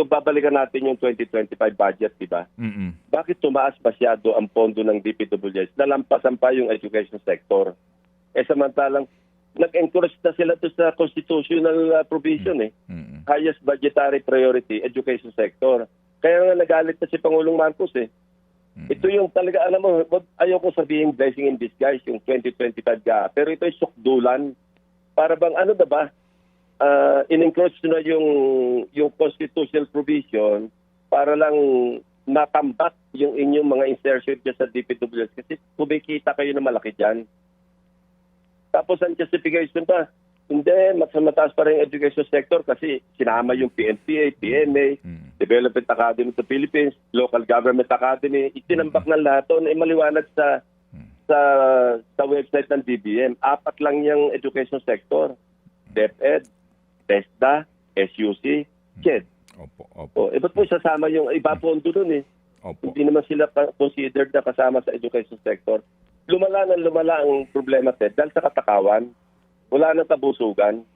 kung babalikan natin yung 2025 budget, di ba? Bakit tumaas masyado ang pondo ng DPWH? Nalampasan pa yung education sector. Eh samantalang, nag-encourage na sila to sa constitutional uh, provision eh. Mm-mm. Highest budgetary priority, education sector. Kaya nga nagalit na si Pangulong Marcos eh. Ito yung talaga, alam mo, ayaw ko sabihin blessing in disguise, yung 2025 ka. Pero ito ay sukdulan. Para bang ano na ba, uh, in-encourage na yung, yung constitutional provision para lang matambak yung inyong mga insertion dyan sa DPWS kasi kumikita kayo na malaki dyan. Tapos ang justification pa, hindi, mas mataas pa rin yung education sector kasi sinama yung PNPA, PMA, Mm. Development Academy of the Philippines, Local Government Academy, itinambak ng lahat doon, ay maliwanag sa sa sa website ng DBM. Apat lang yung education sector. DepEd, TESDA, SUC, CHED. Opo, opo, O, eh, ba't po sasama yung iba pondo doon eh? opo. Hindi naman sila pa- considered na kasama sa education sector. Lumala ng lumala ang problema, Ted, dahil sa katakawan, wala nang kabusugan.